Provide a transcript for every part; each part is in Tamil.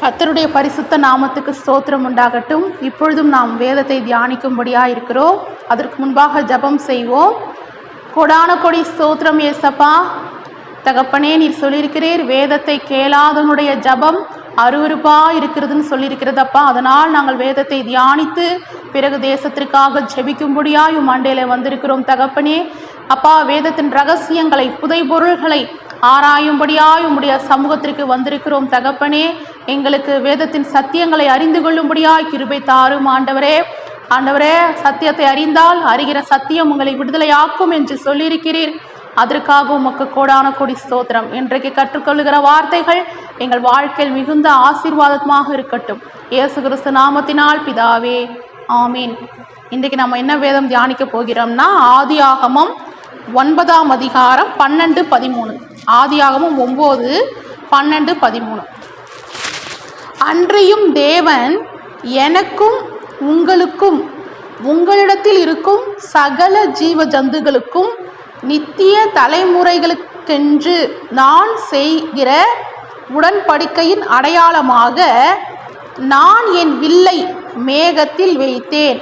கத்தருடைய பரிசுத்த நாமத்துக்கு ஸ்தோத்திரம் உண்டாகட்டும். இப்பொழுதும் நாம் வேதத்தை தியானிக்கும்படியாக இருக்கிறோம் அதற்கு முன்பாக ஜெபம் செய்வோம். கொடான கொடி ஸ்தோத்திரம் ஏசப்பா தகப்பனே நீர் சொல்லியிருக்கிறீர். வேதத்தை கேளாதவனுடைய ஜெபம் அருவறுப்பாக இருக்கிறதுன்னு சொல்லியிருக்கிறதப்பா. அதனால் நாங்கள் வேதத்தை தியானித்து பிறகு தேசத்திற்காக ஜெபிக்கும்படியாக உம் வந்திருக்கிறோம் தகப்பனே. அப்பா வேதத்தின் ரகசியங்களை புதை பொருள்களை ஆராயும்படியாய் உம்முடைய சமூகத்திற்கு வந்திருக்கிறோம் தகப்பனே. எங்களுக்கு வேதத்தின் சத்தியங்களை அறிந்து கொள்ளும்படியாய் கிருபை தாரும் ஆண்டவரே. ஆண்டவரே சத்தியத்தை அறிந்தால் அறிகிற சத்தியம் உங்களை விடுதலையாக்கும் என்று சொல்லியிருக்கிறீர். அதற்காக உமக்கு கோடான கொடி ஸ்தோத்திரம். இன்றைக்கு கற்றுக்கொள்ளுகிற வார்த்தைகள் எங்கள் வாழ்க்கையில் மிகுந்த ஆசீர்வாதமாக இருக்கட்டும். இயேசு கிறிஸ்து நாமத்தினால் பிதாவே ஆமீன். இன்றைக்கு நம்ம என்ன வேதம் தியானிக்க போகிறோம்னா ஆதி ஆகமம் ஒன்பதாம் அதிகாரம் பன்னெண்டு பதிமூணு. ஆதி ஆகமம் ஒம்பது பன்னெண்டு பதிமூணு. அன்றியும் தேவன் எனக்கும் உங்களுக்கும் உங்களிடத்தில் இருக்கும் சகல ஜீவ ஜந்துகளுக்கும் நித்திய தலைமுறைகளுக்கென்று நான் செய்கிற உடன்படிக்கையின் அடையாளமாக நான் என் வில்லை மேகத்தில் வைத்தேன்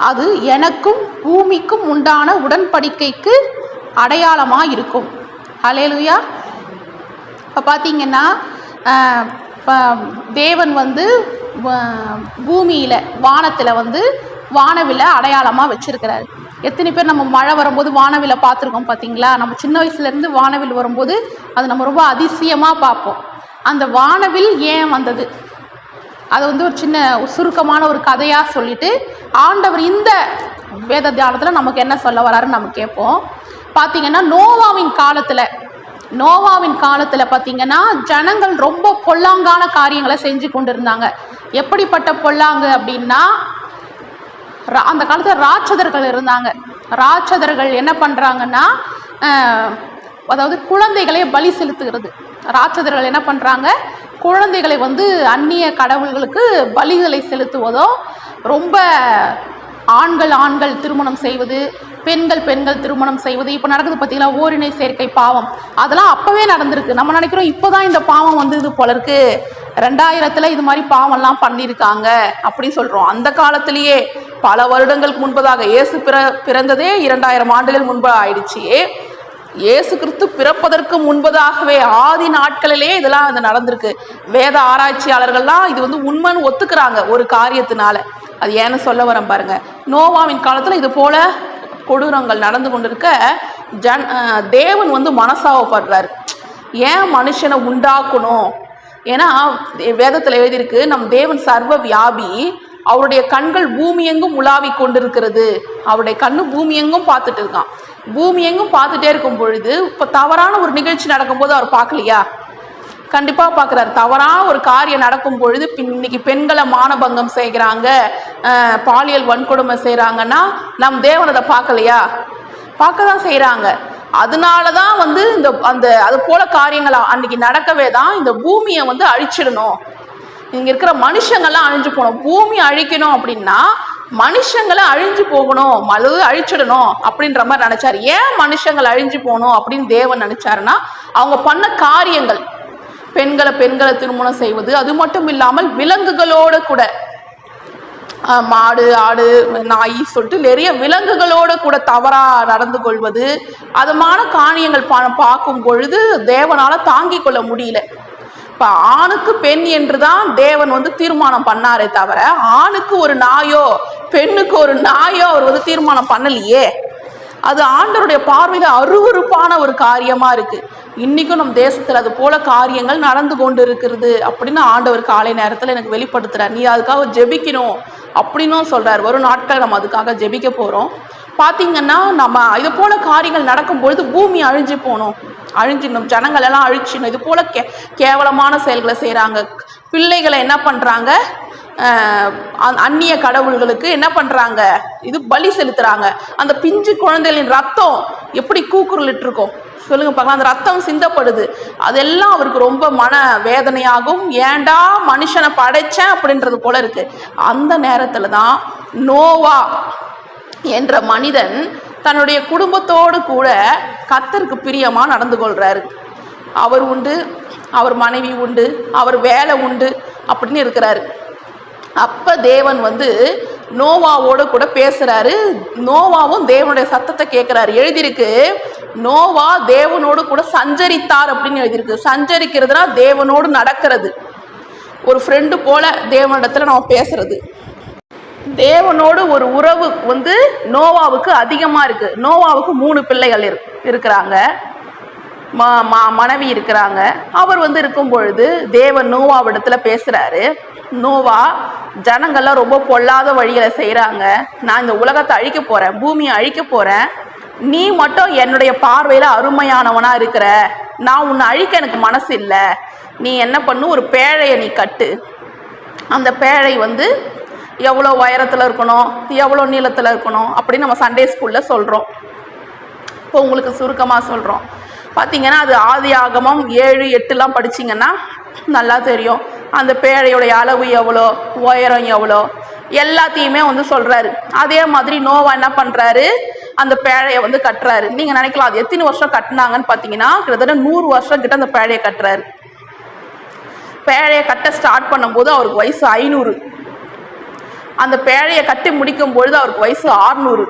அது எனக்கும் பூமிக்கும் உண்டான உடன்படிக்கைக்கு அடையாளமாக இருக்கும் ஹலேலுயா இப்போ பார்த்தீங்கன்னா தேவன் வந்து பூமியில் வானத்தில் வந்து வானவில்லை அடையாளமாக வச்சுருக்கிறாரு. எத்தனை பேர் நம்ம மழை வரும்போது வானவில்லை பார்த்துருக்கோம் பார்த்தீங்களா நம்ம சின்ன வயசுலேருந்து வானவில் வரும்போது அது நம்ம ரொம்ப அதிசயமாக பார்ப்போம். அந்த வானவில் ஏன் வந்தது? அது வந்து ஒரு சின்ன சுருக்கமான ஒரு கதையாக சொல்லிட்டு ஆண்டவர் இந்த வேத தியானத்தில் நமக்கு என்ன சொல்ல வராருன்னு நம்ம கேட்போம். பார்த்தீங்கன்னா நோவாவின் காலத்தில் நோவாவின் காலத்தில் பார்த்தீங்கன்னா ஜனங்கள் ரொம்ப பொல்லாங்கான காரியங்களை செஞ்சு கொண்டு இருந்தாங்க எப்படிப்பட்ட பொல்லாங்கு அப்படின்னா ரா- அந்த காலத்தில் ராட்சதர்கள் இருந்தாங்க. ராட்சதர்கள் என்ன பண்ணுறாங்கன்னா அதாவது குழந்தைகளை பலி செலுத்துகிறது. ராட்சதர்கள் என்ன பண்ணுறாங்க குழந்தைகளை வந்து அந்நிய கடவுள்களுக்கு பலிகளை செலுத்துவதோ ரொம்ப ஆண்கள் ஆண்கள் திருமணம் செய்வது பெண்கள் பெண்கள் திருமணம் செய்வது. இப்போ நடக்குது பார்த்தீங்களா ஓரினை சேர்க்கை பாவம். அதெல்லாம் அப்போவே நடந்திருக்கு. நம்ம நினைக்கிறோம் இப்போ தான் இந்த பாவம் வந்து இது போல இருக்கு. ரெண்டாயிரத்தில் இது மாதிரி பாவம்லாம் பண்ணியிருக்காங்க அப்படின்னு சொல்கிறோம் அந்த காலத்திலேயே பல வருடங்களுக்கு முன்பதாக இயேசு பிற பிறந்ததே இரண்டாயிரம் ஆண்டுகள் முன்பு ஆயிடுச்சு. இயேசு கிறிஸ்து பிறப்பதற்கு முன்பதாகவே ஆதி நாட்களிலே இதெல்லாம் அது நடந்திருக்கு. வேத ஆராய்ச்சியாளர்கள்லாம் இது வந்து உண்மைன்னு ஒத்துக்கிறாங்க ஒரு காரியத்தினால. அது ஏன்னு சொல்ல வரேன் பாருங்க. நோவாவின் காலத்தில் இது போல கொடூரங்கள் நடந்து கொண்டிருக்க ஜன் தேவன் வந்து மனசாவப்படுறாரு ஏன் மனுஷனை உண்டாக்கணும்? ஏன்னா வேதத்தில் எழுதியிருக்கு நம் தேவன் சர்வ வியாபி அவருடைய கண்கள் பூமி எங்கும் உலாவி கொண்டிருக்கிறது. அவருடைய கண்ணு பூமி எங்கும் பார்த்துட்டு இருக்கான். பூமி எங்கும் பார்த்துட்டே இருக்கும் பொழுது இப்போ தவறான ஒரு நிகழ்ச்சி நடக்கும்போது அவர் பார்க்கலையா? கண்டிப்பாக பார்க்குறாரு தவறான ஒரு காரியம் நடக்கும் பொழுது இன்னைக்கு பெண்களை மானபங்கம் செய்கிறாங்க. பாலியல் வன்கொடுமை செய்கிறாங்கன்னா நம் தேவன் அதை பார்க்கலையா? பார்க்க தான் செய்கிறாங்க அதனால தான் வந்து இந்த அந்த அது போல காரியங்கள் அன்னைக்கு நடக்கவே தான் இந்த பூமியை வந்து அழிச்சிடணும். இங்கே இருக்கிற மனுஷங்கள்லாம் அழிஞ்சு போகணும். பூமி அழிக்கணும் அப்படின்னா மனுஷங்களை அழிஞ்சு போகணும். அல்லது அழிச்சிடணும் அப்படின்ற மாதிரி நினைச்சாரு. ஏன் மனுஷங்கள் அழிஞ்சு போகணும் அப்படின்னு தேவன் நினைச்சாருன்னா அவங்க பண்ண காரியங்கள் பெண்களை பெண்களை திருமணம் செய்வது. அது மட்டும் இல்லாமல் விலங்குகளோட கூட. மாடு ஆடு நாய் சொல்லிட்டு நிறைய விலங்குகளோட கூட தவறாக நடந்து கொள்வது. அதுமான காணியங்கள் பா பார்க்கும் பொழுது தேவனால தாங்கிக் கொள்ள முடியல. இப்போ ஆணுக்கு பெண் என்று தான் தேவன் வந்து தீர்மானம் பண்ணாரே தவிர ஆணுக்கு ஒரு நாயோ பெண்ணுக்கு ஒரு நாயோ அவர் வந்து தீர்மானம் பண்ணலையே. அது ஆண்டவருடைய பார்வையில் அருவருப்பான ஒரு காரியமாக இருக்குது இன்றைக்கும் நம் தேசத்தில் அது போல காரியங்கள் நடந்து கொண்டு இருக்கிறது அப்படின்னு ஆண்டவர் காலை நேரத்தில் எனக்கு வெளிப்படுத்துகிறார் நீ அதுக்காக ஜெபிக்கணும் அப்படின்னும் சொல்கிறார் வரும் நாட்கள் நம்ம அதுக்காக ஜெபிக்க போகிறோம் பார்த்தீங்கன்னா நம்ம இது போல காரியங்கள் நடக்கும் பொழுது பூமி அழிஞ்சு போகணும் அழிஞ்சிடணும். ஜனங்கள் எல்லாம் அழிச்சிடணும். இது போல கே கேவலமான செயல்களை செய்கிறாங்க பிள்ளைகளை என்ன பண்ணுறாங்க அந்நிய கடவுள்களுக்கு என்ன பண்ணுறாங்க இது பலி செலுத்துகிறாங்க அந்த பிஞ்சு குழந்தைகளின் ரத்தம் எப்படி கூக்குரலிட்டு இருக்கும் சொல்லுங்க பார்க்கலாம். அந்த ரத்தம் சிந்தப்படுது. அதெல்லாம் அவருக்கு ரொம்ப மன வேதனையாகும். ஏன்டா மனுஷனை படைச்சேன் அப்படின்றது போல இருக்கு. அந்த நேரத்தில் தான் நோவா என்ற மனிதன் தன்னுடைய குடும்பத்தோடு கூட கத்தருக்கு பிரியமாக நடந்து கொள்கிறாரு அவர் உண்டு அவர் மனைவி உண்டு அவர் வேலை உண்டு அப்படின்னு இருக்கிறாரு. அப்போ தேவன் வந்து நோவாவோட கூட பேசுகிறாரு நோவாவும் தேவனுடைய சத்தத்தை கேட்குறாரு எழுதியிருக்கு நோவா தேவனோடு கூட சஞ்சரித்தார் அப்படின்னு எழுதியிருக்கு. சஞ்சரிக்கிறதுனா தேவனோடு நடக்கிறது. ஒரு ஃப்ரெண்டு போல தேவனிடத்தில் நம்ம பேசுறது. தேவனோடு ஒரு உறவு வந்து நோவாவுக்கு அதிகமாக இருக்குது நோவாவுக்கு மூணு பிள்ளைகள் இரு இருக்கிறாங்க. மா மா மனைவி இருக்கிறாங்க. அவர் வந்து இருக்கும் பொழுது தேவன் நோவாவிடத்துல பேசுறாரு. நோவா ஜனங்கள்லாம் ரொம்ப பொல்லாத வழிகளை செய்கிறாங்க நான் இந்த உலகத்தை அழிக்க போறேன் பூமியை அழிக்க போறேன். நீ மட்டும் என்னுடைய பார்வையில் அருமையானவனா இருக்கிற. நான் உன்னை அழிக்க எனக்கு மனசு இல்லை. நீ என்ன பண்ணு? ஒரு பேழையை நீ கட்டு. அந்த பேழை வந்து எவ்வளோ உயரத்தில் இருக்கணும் எவ்வளோ நீளத்தில் இருக்கணும் அப்படின்னு நம்ம சண்டே ஸ்கூலில் சொல்கிறோம் இப்போ உங்களுக்கு சுருக்கமாக சொல்கிறோம் பார்த்தீங்கன்னா அது ஆதி ஆகமம் ஏழு எட்டுலாம் படிச்சிங்கன்னா நல்லா தெரியும். அந்த பேழையுடைய அளவு எவ்வளோ உயரம் எவ்வளோ எல்லாத்தையுமே வந்து சொல்கிறாரு அதே மாதிரி நோவா என்ன பண்ணுறாரு அந்த பேழையை வந்து கட்டுறாரு. நீங்கள் நினைக்கலாம் அது எத்தனை வருஷம் கட்டினாங்கன்னு பார்த்தீங்கன்னா கிட்டத்தட்ட நூறு வருஷம் கிட்ட அந்த பேழையை கட்டுறாரு. பேழையை கட்ட ஸ்டார்ட் பண்ணும்போது அவருக்கு வயசு ஐநூறு. அந்த பேழையை கட்டி முடிக்கும் பொழுது அவருக்கு வயசு ஆறுநூறு.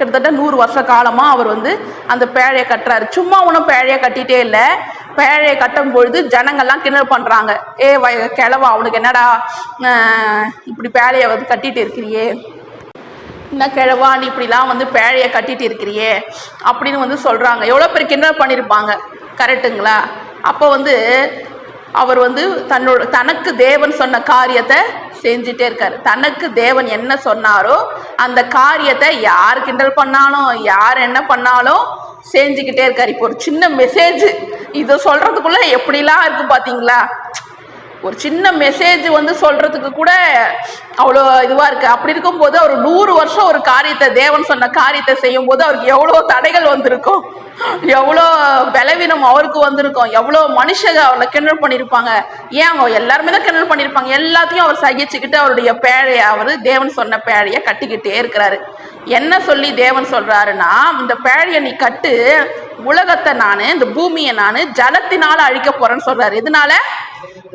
கிட்டத்தட்ட நூறு வருஷ காலமாக அவர் வந்து அந்த பேழையை கட்டுறாரு. சும்மா ஒன்றும் பேழையை கட்டிகிட்டே இல்லை. பேழையை கட்டும் பொழுது ஜனங்கள்லாம் கிண்டல் பண்ணுறாங்க ஏ வய கிழவா அவனுக்கு என்னடா இப்படி பேழையை வந்து கட்டிட்டு இருக்கிறியே? என்ன கிழவா நீ இப்படிலாம் வந்து பேழையை கட்டிட்டு இருக்கிறியே? அப்படின்னு வந்து சொல்கிறாங்க எவ்வளோ பேர் கிண்டல் பண்ணியிருப்பாங்க கரெக்டுங்களா? அப்போ வந்து அவர் வந்து தன்னோட தனக்கு தேவன் சொன்ன காரியத்தை செஞ்சுட்டே இருக்காரு. தனக்கு தேவன் என்ன சொன்னாரோ அந்த காரியத்தை யார் கிண்டல் பண்ணாலும் யார் என்ன பண்ணாலும் செஞ்சுக்கிட்டே இருக்காரு. இப்போ ஒரு சின்ன மெசேஜ் இதை சொல்கிறதுக்குள்ளே எப்படிலாம் இருக்கு பாத்தீங்களா? ஒரு சின்ன மெசேஜ் வந்து சொல்றதுக்கு கூட அவ்வளோ இதுவாக இருக்கு. அப்படி இருக்கும்போது அவர் நூறு வருஷம் ஒரு காரியத்தை தேவன் சொன்ன காரியத்தை செய்யும் போது அவருக்கு எவ்வளோ தடைகள் வந்திருக்கும். எவ்வளோ பலவீனம் அவருக்கு வந்திருக்கும். எவ்வளோ மனுஷங்க அவரை கிண்டல் பண்ணியிருப்பாங்க ஏன் அவங்க எல்லாருமே தான் கிண்டல் பண்ணியிருப்பாங்க எல்லாத்தையும் அவர் சகிச்சுக்கிட்டு அவருடைய பேழையை அவர் தேவன் சொன்ன பேழையை கட்டிக்கிட்டே இருக்கிறாரு. என்ன சொல்லி தேவன் சொல்றாருன்னா இந்த பேழையை நீ கட்டு உலகத்தை நான் இந்த பூமியை நான் ஜலத்தினால அழிக்க போறேன்னு சொல்றாரு. இதனால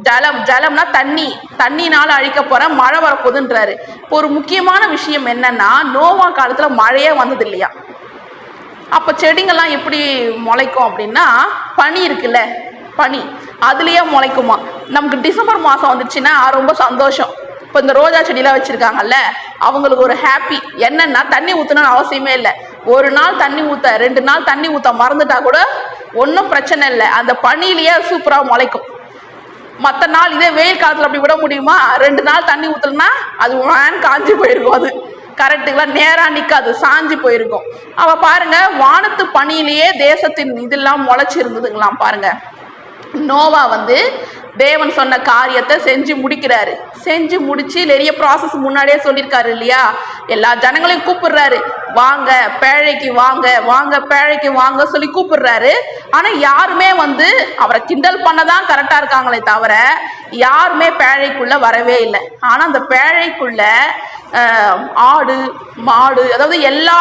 ஜலம் ஜலம்னா தண்ணி தண்ணினால அழிக்க போற மழை வரப்போகுதுன்றாரு. இப்போ ஒரு முக்கியமான விஷயம் என்னன்னா நோவா காலத்துல மழையே வந்தது இல்லையா அப்போ செடிங்கள்லாம் எப்படி முளைக்கும் அப்படின்னா பனி இருக்குல்ல பனி அதுலயே முளைக்குமா? நமக்கு டிசம்பர் மாதம் வந்துச்சுன்னா ரொம்ப சந்தோஷம். இப்போ இந்த ரோஜா செடியெலாம் வச்சுருக்காங்கல்ல அவங்களுக்கு ஒரு ஹாப்பி என்னன்னா தண்ணி ஊற்றணும்னு அவசியமே இல்லை. ஒரு நாள் தண்ணி ஊற்ற ரெண்டு நாள் தண்ணி ஊற்ற மறந்துட்டா கூட ஒன்றும் பிரச்சனை இல்லை. அந்த பனியிலேயே சூப்பராக முளைக்கும். மற்ற நாள் இதே வெயில் காலத்தில் அப்படி விட முடியுமா? ரெண்டு நாள் தண்ணி ஊற்றலன்னா அது வேன் காஞ்சி போயிருக்கும் அது. கரெக்டுங்களா நேராக நிற்காது சாஞ்சி போயிருக்கும். அவள் பாருங்க வானத்து பனியிலேயே தேசத்தின் இதெல்லாம் முளைச்சி இருந்ததுங்களாம் பாருங்க. நோவா வந்து தேவன் சொன்ன காரியத்தை செஞ்சு முடிக்கிறாரு. செஞ்சு முடிச்சு நிறைய ப்ராசஸ் முன்னாடியே சொல்லியிருக்காரு இல்லையா? எல்லா ஜனங்களையும் கூப்பிடுறாரு. வாங்க பேழைக்கு வாங்க வாங்க பேழைக்கு வாங்க சொல்லி கூப்பிடுறாரு. ஆனால் யாருமே வந்து அவரை கிண்டல் பண்ண தான் கரெக்டாக இருக்காங்களே தவிர யாருமே பேழைக்குள்ள வரவே இல்லை. ஆனால் அந்த பேழைக்குள்ள ஆடு மாடு அதாவது எல்லா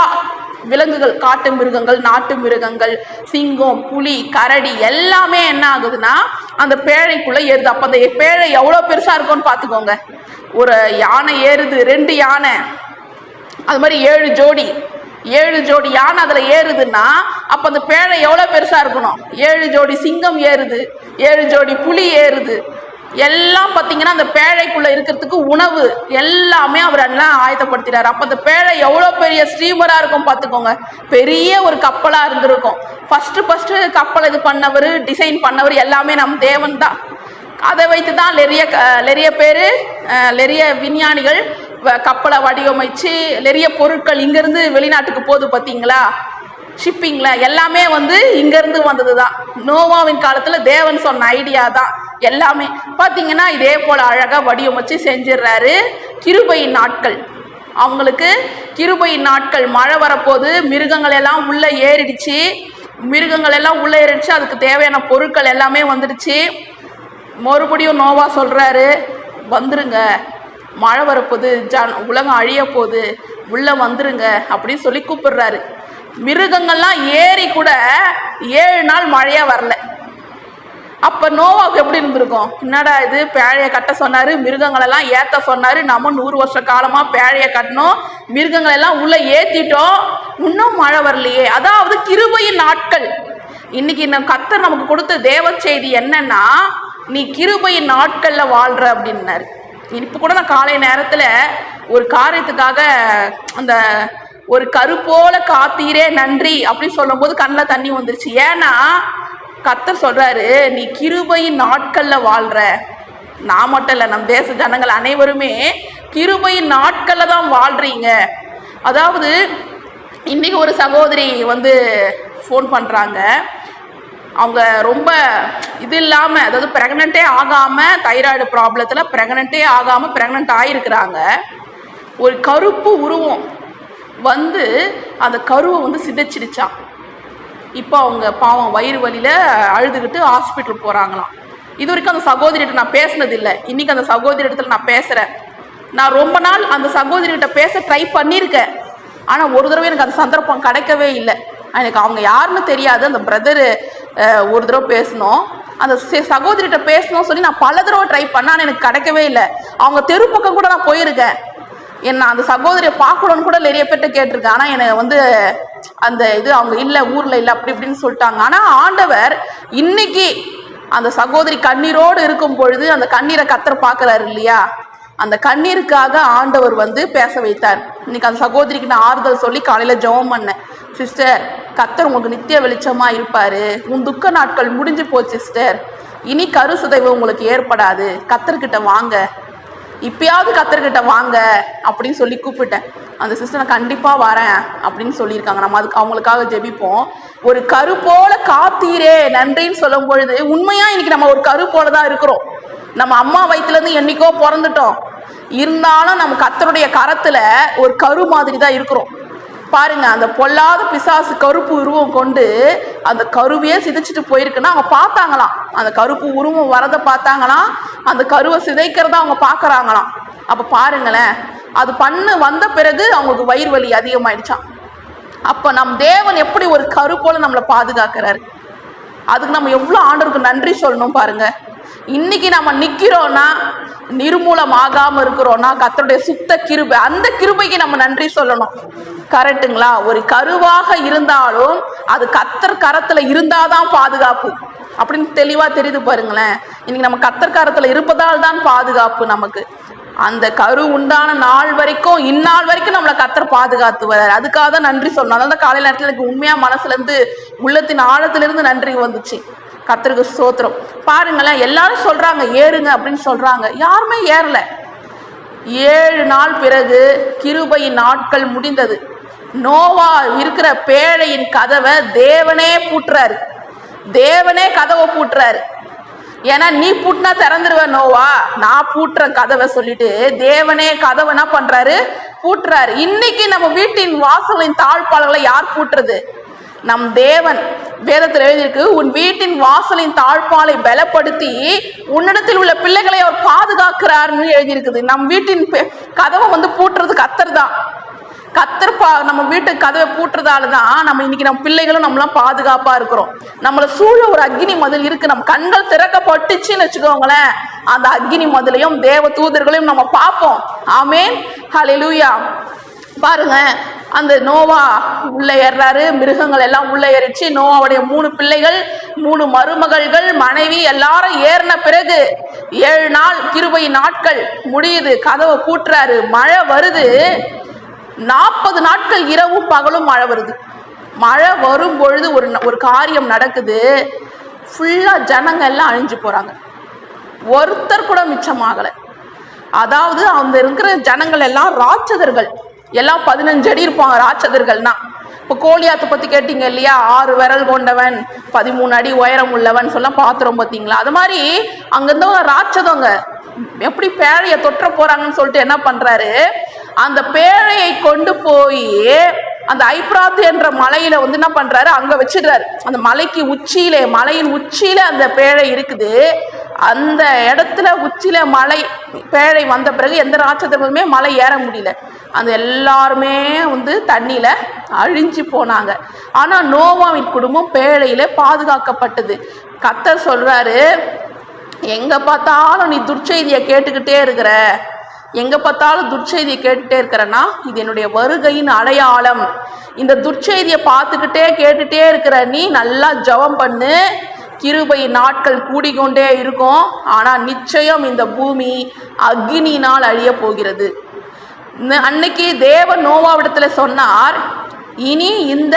விலங்குகள் காட்டு மிருகங்கள் நாட்டு மிருகங்கள் சிங்கம் புலி கரடி எல்லாமே என்ன ஆகுதுன்னா அந்த பேழைக்குள்ள ஏறுது. அப்போ அந்த பேழை எவ்வளோ பெருசா இருக்கும்னு பார்த்துக்கோங்க. ஒரு யானை ஏறுது ரெண்டு யானை. அது மாதிரி ஏழு ஜோடி. ஏழு ஜோடி யானை அதில் ஏறுதுன்னா அப்போ அந்த பேழை எவ்வளோ பெருசாக இருக்கணும்? ஏழு ஜோடி சிங்கம் ஏறுது ஏழு ஜோடி புலி ஏறுது. எல்லாம் பார்த்தீங்கன்னா அந்த பேழைக்குள்ளே இருக்கிறதுக்கு உணவு எல்லாமே அவர் எல்லாம் ஆயத்தப்படுத்தினார். அப்போ அந்த பேழை எவ்வளோ பெரிய ஸ்டீமராக இருக்கும் பார்த்துக்கோங்க பெரிய ஒரு கப்பலாக இருந்திருக்கும். ஃபஸ்ட்டு ஃபஸ்ட்டு கப்பல் இது பண்ணவர் டிசைன் பண்ணவர் எல்லாமே நம் தேவன் தான். அதை வைத்து தான் நிறைய க- நிறைய பேர் நிறைய விஞ்ஞானிகள் வ- கப்பலை வடிவமைச்சு நிறைய பொருட்கள் இங்கேருந்து வெளிநாட்டுக்கு போகுது பார்த்தீங்களா ஷிப்பிங்கில் எல்லாமே வந்து இங்கேருந்து வந்தது தான் நோவாவின் காலத்தில் தேவன் சொன்ன ஐடியா தான். எல்லாமே. பார்த்தீங்கன்னா இதே போல் அழகாக வடிவமைச்சு செஞ்சிடுறாரு கிருபையின் நாட்கள். அவங்களுக்கு கிருபையின் நாட்கள். மழை வரப்போது மிருகங்கள் எல்லாம் உள்ளே ஏறிடுச்சு. மிருகங்கள் எல்லாம் உள்ளே ஏறிடுச்சு. அதுக்கு தேவையான பொருட்கள் எல்லாமே வந்துடுச்சு. மறுபடியும் நோவா சொல்கிறாரு வந்துருங்க. மழை வரப்போகுது ஜன் உலகம் அழிய போகுது உள்ளே வந்துருங்க. அப்படின்னு சொல்லி கூப்பிடுறாரு. மிருகங்கள்லாம் ஏறி கூட ஏழு நாள் மழையாக வரல. அப்ப நோவாவுக்கு எப்படி இருந்திருக்கும்? என்னடா இது? பேழையை கட்ட சொன்னாரு மிருகங்களெல்லாம் ஏத்த சொன்னாரு நம்ம நூறு வருஷ காலமா பேழையை கட்டணும் மிருகங்களெல்லாம் எல்லாம் உள்ள ஏத்திட்டோம் இன்னும் மழை வரலையே. அதாவது கிருபையின் நாட்கள். இன்னைக்கு நம்ம கத்தர் நமக்கு கொடுத்த தேவ செய்தி என்னன்னா நீ கிருபையின் நாட்கள்ல வாழ்ற அப்படின்னாரு. இப்போ கூட நான் காலை நேரத்துல ஒரு காரியத்துக்காக அந்த ஒரு கருப்போல காத்தீரே நன்றி அப்படின்னு சொல்லும்போது கண்ணில் தண்ணி வந்துருச்சு. ஏன்னா கத்தர் சொல்றாரு நீ கிருபையின் நாட்கள்ல வாழ்ற. நான் மட்டும் இல்லை நம் தேச ஜனங்கள் அனைவருமே கிருபையின் நாட்கள்ல தான் வாழ்றீங்க. அதாவது இன்னைக்கு ஒரு சகோதரி வந்து ஃபோன் பண்ணுறாங்க அவங்க ரொம்ப இது இல்லாமல் அதாவது ப்ரெக்னெண்ட்டே ஆகாமல் தைராய்டு ப்ராப்ளத்தில் ப்ரெக்னெண்ட்டே ஆகாமல் ப்ரெக்னென்ட் ஆகிருக்கிறாங்க ஒரு கருப்பு உருவம். வந்து அந்த கருவை வந்து சிதைச்சிடுச்சான் இப்போ அவங்க பாவம் வயிறு வலியில் அழுதுகிட்டு ஹாஸ்பிட்டல் போகிறாங்களாம் இது வரைக்கும் அந்த சகோதரிகிட்ட நான் பேசினது இல்லை இன்றைக்கி அந்த சகோதரி இடத்துல நான் பேசுகிறேன் நான் ரொம்ப நாள் அந்த சகோதரிகிட்ட பேச ட்ரை பண்ணியிருக்கேன். ஆனால் ஒரு தடவை எனக்கு அந்த சந்தர்ப்பம் கிடைக்கவே இல்லை. எனக்கு அவங்க யாருன்னு தெரியாது. அந்த பிரதரு ஒரு தடவை பேசணும் அந்த சகோதரிகிட்ட பேசணும்னு சொல்லி நான் பல தடவை ட்ரை பண்ணேன். ஆனால் எனக்கு கிடைக்கவே இல்லை. அவங்க தெரு பக்கம் கூட நான் போயிருக்கேன். என்ன அந்த சகோதரியை பார்க்கணும்னு கூட நிறைய பேர்ட்ட கேட்டிருக்கேன். ஆனால் எனக்கு வந்து அந்த இது அவங்க இல்லை ஊரில் இல்லை அப்படி இப்படின்னு சொல்லிட்டாங்க. ஆனால் ஆண்டவர் இன்னைக்கு அந்த சகோதரி கண்ணீரோடு இருக்கும் பொழுது அந்த கண்ணீரை கத்தர் பார்க்குறாரு இல்லையா? அந்த கண்ணீருக்காக ஆண்டவர் வந்து பேச வைத்தார். இன்னைக்கு அந்த சகோதரிக்கு நான் ஆறுதல் சொல்லி காலையில் ஜெபம் பண்ணேன். சிஸ்டர் கத்தர் உங்களுக்கு நித்திய வெளிச்சமாக இருப்பார். உன் துக்க நாட்கள் முடிஞ்சு போச்சு சிஸ்டர். இனி கரு சிதைவு உங்களுக்கு ஏற்படாது. கத்தர்கிட்ட வாங்க. இப்பயாவது கத்தர்கிட்ட வாங்க அப்படின்னு சொல்லி கூப்பிட்டேன். அந்த சிஸ்டர் நான் கண்டிப்பாக வரேன் அப்படின்னு சொல்லியிருக்காங்க. நம்ம அதுக்கு அவங்களுக்காக ஜெபிப்போம். ஒரு கரு போல காத்தீரே நன்றின்னு சொல்லும் பொழுது உண்மையாக இன்னைக்கு நம்ம ஒரு கரு போல தான் இருக்கிறோம். நம்ம அம்மா வயிற்றுலேருந்து என்னைக்கோ பிறந்துட்டோம். இருந்தாலும் நம்ம கத்தருடைய கரத்தில் ஒரு கரு மாதிரி தான் இருக்கிறோம். பாருங்க அந்த பொல்லாத பிசாசு கருப்பு உருவம் கொண்டு அந்த கருவையே சிதைச்சிட்டு போயிருக்குன்னா அவங்க பார்த்தாங்களாம். அந்த கருப்பு உருவம் வரதை பார்த்தாங்களாம். அந்த கருவை சிதைக்கிறத அவங்க பார்க்குறாங்களாம். அப்போ பாருங்களேன் அது பண்ணு வந்த பிறகு அவங்களுக்கு வயிறு வலி அதிகமாயிடுச்சாம். அப்போ நம் தேவன் எப்படி ஒரு கரு போல நம்மளை பாதுகாக்கிறாரு? அதுக்கு நம்ம எவ்வளோ ஆண்டருக்கு நன்றி சொல்லணும் பாருங்க. இன்னைக்கு நம்ம நிற்கிறோன்னா நிர்மூலம் ஆகாமல் இருக்கிறோம்னா கத்தருடைய சுத்த கிருபை அந்த கிருபைக்கு நம்ம நன்றி சொல்லணும். கரெக்ட்டுங்களா ஒரு கருவாக இருந்தாலும் அது கத்தர் கரத்துல இருந்தாதான் பாதுகாப்பு. அப்படின்னு தெளிவா தெரியுது பாருங்களேன். இன்னைக்கு நம்ம கத்தர் கரத்துல இருப்பதால் தான் பாதுகாப்பு நமக்கு. அந்த கரு உண்டான நாள் வரைக்கும் இந்நாள் வரைக்கும் நம்மளை கத்தர் பாதுகாத்து வர்றாரு அதுக்காக தான் நன்றி சொல்லணும். அதான் காலை காலையில் நேரத்தில் எனக்கு உண்மையா மனசுல இருந்து உள்ளத்தின் ஆழத்திலிருந்து நன்றி வந்துச்சு. கத்தருக்கு ஸ்தோத்திரம். பாருங்களேன் எல்லாரும் சொல்றாங்க ஏறுங்க அப்படின்னு சொல்றாங்க. யாருமே ஏறல. ஏழு நாள் பிறகு கிருபையின் நாட்கள் முடிந்தது. நோவா இருக்கிற பேழையின் கதவை தேவனே பூட்டுறாரு. தேவனே கதவை பூட்டுறாரு. ஏன்னா நீ பூட்டினா திறந்துருவ நோவா. நான் பூட்டுறேன் கதவை சொல்லிட்டு தேவனே கதவை என்ன பண்றாரு? பூட்டுறாரு. இன்னைக்கு நம்ம வீட்டின் வாசலின் தாழ்பாளர்களை யார் பூட்டுறது? நம் தேவன். வேதத்தில் எழுதியிருக்கு உன் வீட்டின் வாசலின் தாழ்பாலை பலப்படுத்தி உன்னிடத்தில் உள்ள பிள்ளைகளை அவர் பாதுகாக்கிறார்னு எழுதியிருக்குது. நம் வீட்டின் கதவை வந்து பூட்டுறது கத்தர் தான். கத்தர் நம்ம வீட்டு கதவை பூட்டுறதால தான் நம்ம இன்னைக்கு நம்ம பிள்ளைகளும் நம்மளாம் பாதுகாப்பா இருக்கிறோம். நம்மளை சூழ ஒரு அக்னி மதில் இருக்கு. நம்ம கண்கள் திறக்கப்பட்டுச்சுன்னு வச்சுக்கோங்களேன். அந்த அக்னி மதிலையும் தேவ தூதர்களையும் நம்ம பார்ப்போம். ஆமேன். லூயா பாருங்க அந்த நோவா உள்ள ஏறாரு மிருகங்கள் எல்லாம் உள்ள ஏறிச்சு நோவாவுடைய மூணு பிள்ளைகள் மூணு மருமகள்கள் மனைவி எல்லாரும் ஏறின பிறகு ஏழு நாள் கிருபை நாட்கள் முடியுது. கதவை பூட்டுறாரு. மழை வருது. நாற்பது நாட்கள் இரவும் பகலும் மழை வருது. மழை வரும் பொழுது ஒரு ஒரு காரியம் நடக்குது. ஃபுல்லாக ஜனங்க எல்லாம் அழிஞ்சு போகிறாங்க ஒருத்தர் கூட மிச்சமாகலை அதாவது அந்த இருக்கிற ஜனங்கள் எல்லாம் ராட்சதர்கள். எல்லாம் பதினஞ்சு அடி இருப்பாங்க ராட்சதர்கள்னா. இப்போ கோழியாத்தை பற்றி கேட்டீங்க இல்லையா? ஆறு விரல் கொண்டவன் பதிமூணு அடி உயரம் உள்ளவன் சொல்ல பாத்திரம் பார்த்தீங்களா? அது மாதிரி அங்கேருந்து ராட்சதங்க. எப்படி பேழையை தொற்ற போறாங்கன்னு சொல்லிட்டு என்ன பண்றாரு? அந்த பேழையை கொண்டு போய் அந்த ஐப்ராத்து என்ற மலையில வந்து என்ன பண்றாரு? அங்க வச்சிடுறாரு. அந்த மலைக்கு உச்சியிலே மலையின் உச்சியில அந்த பேழை இருக்குது. அந்த இடத்துல உச்சியில மலை பேழை வந்த பிறகு எந்த ராட்சதர்களுமே மலை ஏற முடியல. அந்த எல்லாருமே வந்து தண்ணியில அழிஞ்சு போனாங்க. ஆனா நோவாவின் குடும்பம் பேழையில பாதுகாக்கப்பட்டது. கத்தர் சொல்றாரு எங்க பார்த்தாலும் நீ துர்ச்செய்தியை கேட்டுக்கிட்டே இருக்கிற. எங்க பார்த்தாலும் துர்ச்செய்தியை கேட்டுட்டே இருக்கிறன்னா இது என்னுடைய வருகையின் அடையாளம். இந்த துர்ச்செய்தியை பார்த்துக்கிட்டே கேட்டுட்டே இருக்கிற நீ நல்லா ஜெபம் பண்ணு. கிருபை நாட்கள் கூடிக்கொண்டே இருக்கும். ஆனால் நிச்சயம் இந்த பூமி அக்னினால் அழிய போகிறது. அன்னைக்கு தேவ நோவாவிடத்தில் சொன்னார் இனி இந்த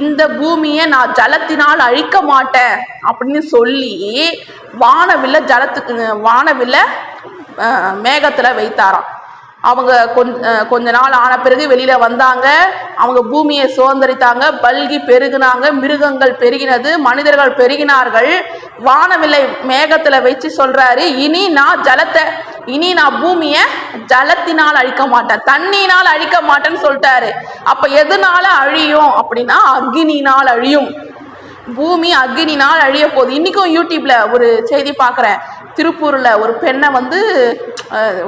இந்த பூமியை நான் ஜலத்தினால் அழிக்க மாட்டேன். அப்படின்னு சொல்லி வானவில்லை ஜலத்துக்கு வானவில்லை மேகத்தில் வைத்தாராம். அவங்க கொஞ்ச கொஞ்ச நாள் ஆன பிறகு வெளியில் வந்தாங்க. அவங்க பூமியை சுதந்திரித்தாங்க. பல்கி பெருகினாங்க. மிருகங்கள் பெருகினது. மனிதர்கள் பெருகினார்கள். வானவில்லை மேகத்தில் வச்சு சொல்கிறாரு இனி நான் ஜலத்தை இனி நான் பூமியை ஜலத்தினால் அழிக்க மாட்டேன். தண்ணினால் அழிக்க மாட்டேன்னு சொல்லிட்டாரு. அப்போ எதுனால அழியும்? அப்படின்னா அக்னினால் அழியும். பூமி அக்னினால் அழிய போகுது. இன்றைக்கும் யூடியூப்பில் ஒரு செய்தி பார்க்குறேன். திருப்பூரில் ஒரு பெண்ணை வந்து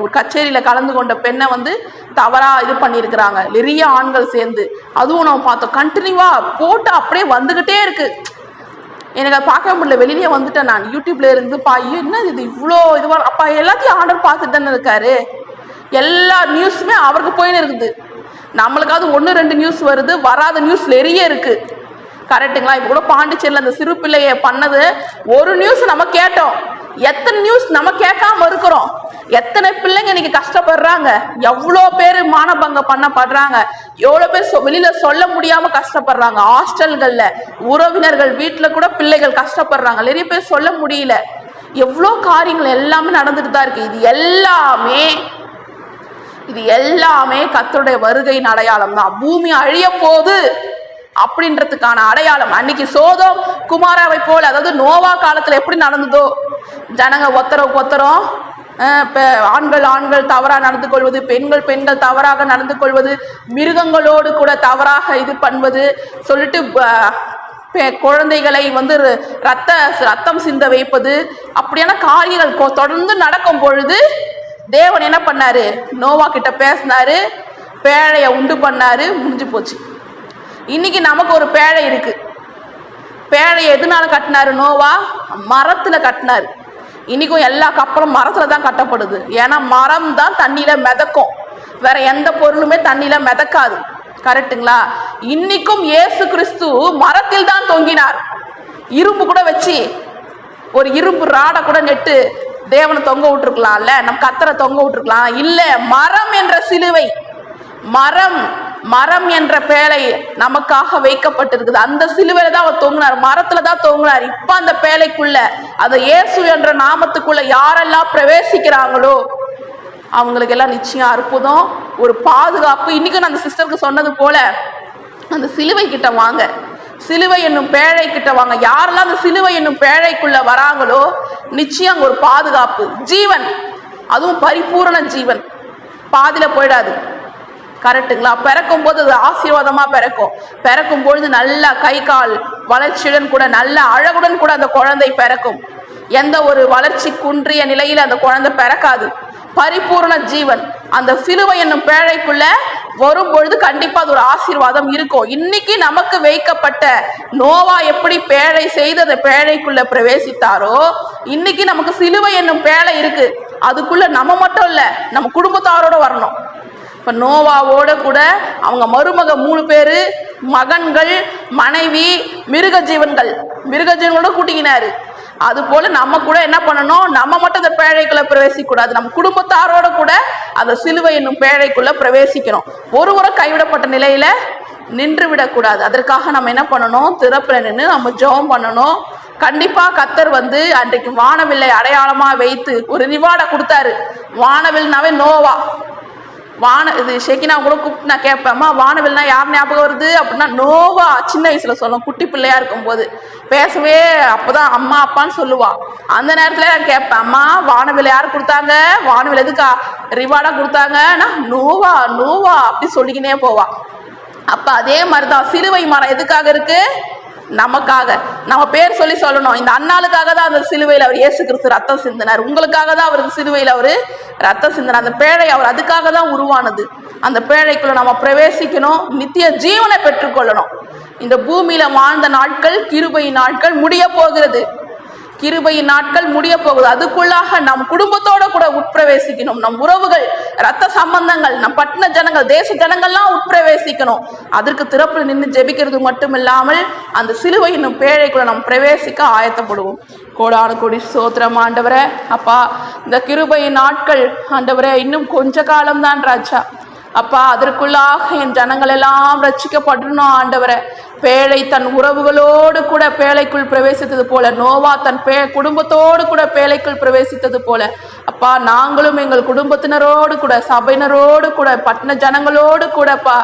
ஒரு கச்சேரியில் கலந்து கொண்ட பெண்ணை வந்து தவறாக இது பண்ணியிருக்கிறாங்க. நிறைய ஆண்கள் சேர்ந்து. அதுவும் நம்ம பார்த்தோம். கண்டினியூவாக போட்டு அப்படியே வந்துக்கிட்டே இருக்குது எனக்கு அதை பார்க்க முடியல. வெளியிலே வந்துட்டேன் நான். யூடியூப்ல இருந்து பா என்ன இது? இவ்வளோ இதுவாக அப்பா எல்லாத்தையும் ஆர்டர் பார்த்துட்டு தானே இருக்காரு. எல்லா நியூஸுமே அவருக்கு போயின்னு இருக்குது. நம்மளுக்காவது ஒன்று ரெண்டு நியூஸ் வருது. வராத நியூஸ் நிறைய இருக்குது கரெக்டுங்களா? இப்போ கூட பாண்டிச்சேரியில் அந்த சிறு பிள்ளையை பண்ணது ஒரு நியூஸ் நம்ம கேட்டோம். எத்தனை நியூஸ் நம்ம கேட்காம இருக்கிறோம். எத்தனை பிள்ளைங்க இன்னைக்கு கஷ்டப்படுறாங்க. எவ்வளோ பேர் மானபங்கம் பண்ணப்படுறாங்க. எவ்வளோ பேர் சொ- வெளியில சொல்ல முடியாம கஷ்டப்படுறாங்க. ஹாஸ்டல்கள்ல உறவினர்கள் வீட்டில் கூட பிள்ளைகள் கஷ்டப்படுறாங்க. நிறைய பேர் சொல்ல முடியல. எவ்வளோ காரியங்கள் எல்லாமே நடந்துட்டு தான் இருக்கு. இது எல்லாமே இது எல்லாமே கத்தருடைய வருகையின் அடையாளம் தான். பூமி அழிய போகுது. அப்படின்றதுக்கான அடையாளம். அன்னைக்கு சோதோம் குமாராவை போல அதாவது நோவா காலத்துல எப்படி நடந்ததோ ஜனங்க ஒத்தரம் ஒத்தரம் ஆண்கள் ஆண்கள் தவறாக நடந்து கொள்வது பெண்கள் பெண்கள் தவறாக நடந்து கொள்வது மிருகங்களோடு கூட தவறாக இது பண்ணுவது சொல்லிட்டு ப- பெ- குழந்தைகளை வந்து ர- ரத்த ரத்தம் சிந்த வைப்பது அப்படியான காரியங்கள் தொடர்ந்து நடக்கும் பொழுது தேவன் என்ன பண்ணாரு? நோவா கிட்ட பேசினாரு பேழைய உண்டு பண்ணாரு முடிஞ்சு போச்சு. இன்னைக்கு நமக்கு ஒரு பேழை இருக்கு. பேழை எதனால கட்டினாரு? நோவா மரத்துல கட்டினாரு. இன்னைக்கும் எல்லா கப்பலும் மரத்துல தான் கட்டப்படுது. ஏன்னா மரம் தான் தண்ணியில மிதக்கும். வேற எந்த பொருளுமே தண்ணியில மிதக்காது. கரெக்ட்டுங்களா? இன்னைக்கும் இயேசு கிறிஸ்து மரத்தில் தான் தொங்கினார். இரும்பு கூட வச்சு ஒரு இரும்பு ராடை கூட நெட்டு தேவனை தொங்க விட்டுருக்கலாம்ல? நம்ம கத்தரை தொங்க விட்டுருக்கலாம். இல்ல மரம் என்ற சிலுவை மரம் மரம் என்ற பேழை நமக்காக வைக்கப்பட்டிருக்குது. அந்த சிலுவையில தான் அவர் தொங்கினார். மரத்துல தான் தொங்கினார். இப்ப அந்த பேழைக்குள்ள அந்த இயேசு என்ற நாமத்துக்குள்ள யாரெல்லாம் பிரவேசிக்கிறாங்களோ அவங்களுக்கு எல்லாம் நிச்சயம் அற்புதம் ஒரு பாதுகாப்பு. இன்னைக்கு நான் அந்த சிஸ்டருக்கு சொன்னது போல அந்த சிலுவை கிட்ட வாங்க. சிலுவை என்னும் பேழை கிட்ட வாங்க. யாரெல்லாம் அந்த சிலுவை என்னும் பேழைக்குள்ள வராங்களோ நிச்சயம் ஒரு பாதுகாப்பு. ஜீவன். அதுவும் பரிபூரண ஜீவன். பாதியில போயிடாது. கரெக்ட்டுங்களா பிறக்கும் போது அது ஆசீர்வாதமாக பிறக்கும். பிறக்கும் பொழுது நல்ல கை கால் வளர்ச்சியுடன் கூட நல்ல அழகுடன் கூட அந்த குழந்தை பிறக்கும். எந்த ஒரு வளர்ச்சி குன்றிய நிலையில் அந்த குழந்தை பிறக்காது. பரிபூரண ஜீவன். அந்த சிலுவை என்னும் பேழைக்குள்ள வரும் பொழுது கண்டிப்பா அது ஒரு ஆசீர்வாதம் இருக்கும். இன்னைக்கு நமக்கு வைக்கப்பட்ட நோவா எப்படி பேழை செய்து அந்த பேழைக்குள்ள பிரவேசித்தாரோ இன்னைக்கு நமக்கு சிலுவை என்னும் பேழை இருக்கு. அதுக்குள்ள நம்ம மட்டும் இல்ல நம்ம குடும்பத்தாரோட வரணும். இப்போ நோவாவோட கூட அவங்க மருமக மூணு பேர் மகன்கள் மனைவி மிருக ஜீவன்கள் மிருக ஜீவனோட கூட்டிக்கினாரு. அது போல நம்ம கூட என்ன பண்ணணும்? நம்ம மட்டும் அந்த பேழைக்குள்ள பிரவேசிக்கக்கூடாது. நம்ம குடும்பத்தாரோட கூட அந்த சிலுவை என்னும் பேழைக்குள்ள பிரவேசிக்கணும். ஒரு கைவிடப்பட்ட நிலையில நின்று விடக்கூடாது. அதற்காக நம்ம என்ன பண்ணணும்? திறப்புல நின்று நம்ம ஜெபம் பண்ணணும். கண்டிப்பா கத்தர் வந்து அன்றைக்கு வானவில்லை அடையாளமா வைத்து ஒரு ரிவார்டை கொடுத்தாரு. வானவில்னாவே நோவா. வான இது ஷெக்கினா கூட கூப்பிட்டு நான் கேட்பேம்மா வானவில்னா யார் ஞாபகம் வருது? அப்படின்னா நோவா சின்ன வயசுல சொல்லும் குட்டி பிள்ளையா இருக்கும்போது. பேசவே அப்போதான் அம்மா அப்பான்னு சொல்லுவா. அந்த நேரத்துல நான் கேட்பேன் அம்மா வானவில் யார் கொடுத்தாங்க? வானவில் எதுக்கா? ரிவார்டா கொடுத்தாங்கன்னா நோவா நோவா அப்படி சொல்லிக்கினே போவா. அப்ப அதே மாதிரிதான் சிலுவை மரம் எதுக்காக இருக்கு? நமக்காக நம்ம பேர் சொல்லி சொல்லணும். இந்த அண்ணாளுக்காக தான் அந்த சிலுவையில் அவர் இயேசு கிறிஸ்து ரத்தம் சிந்தினார். உங்களுக்காக தான் அவருக்கு சிலுவையில் அவர் ரத்தம் சிந்தினார். அந்த பேழை அவர் அதுக்காக தான் உருவானது. அந்த பேழைக்குள்ள நம்ம பிரவேசிக்கணும் நித்திய ஜீவனை பெற்றுக்கொள்ளணும். இந்த பூமியில வாழ்ந்த நாட்கள் கிருபை நாட்கள் முடிய போகிறது. கிருபையின் நாட்கள் முடிய போகுது. அதுக்குள்ளாக நம் குடும்பத்தோட கூட உட்பிரவேசிக்கணும். நம் உறவுகள் ரத்த சம்பந்தங்கள் நம் பட்டின ஜனங்கள் தேச ஜனங்கள்லாம் உட்பிரவேசிக்கணும். அதற்கு திறப்பில் நின்று ஜெபிக்கிறது மட்டும் இல்லாமல் அந்த சிலுவை என்னும் பேழைக்குள்ள நாம் பிரவேசிக்க ஆயத்தப்படுவோம். கோடானு கொடி சோத்திரம் ஆண்டவரே. அப்பா இந்த கிருபையின் நாட்கள் ஆண்டவரே இன்னும் கொஞ்ச காலம்தான் ராஜா. அப்பா அதற்குள்ளாக என் ஜனங்கள் எல்லாம் ரட்சிக்கப்படணும் ஆண்டவரை. பேழை தன் உறவுகளோடு கூட பேழைக்குள் பிரவேசித்தது போல நோவா தன் பே குடும்பத்தோடு கூட பேழைக்குள் பிரவேசித்தது போல அப்பா நாங்களும் எங்கள் குடும்பத்தினரோடு கூட சபையினரோடு கூட பட்டண ஜனங்களோடு கூடப்பா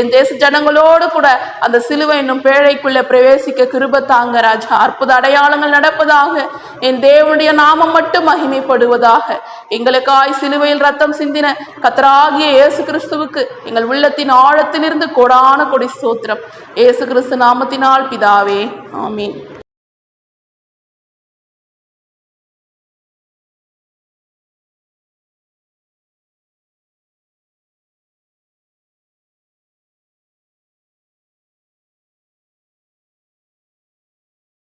என் தேச ஜனங்களோடு கூட அந்த சிலுவை என்னும் பேழைக்குள்ளே பிரவேசிக்க கிருப தாங்க ராஜா. அற்புத அடையாளங்கள் நடப்பதாக என் தேவனுடைய நாமம் மட்டும் மகிமைப்படுவதாக. எங்களுக்காய் சிலுவையில் ரத்தம் சிந்தின கத்தராகிய இயேசு கிறிஸ்துவுக்கு எங்கள் உள்ளத்தின் ஆழத்திலிருந்து கொடான கொடி சோத்திரம் இயேசு கிறிஸ்து இயேசு நாமத்தினால் பிதாவே. ஆமீன்.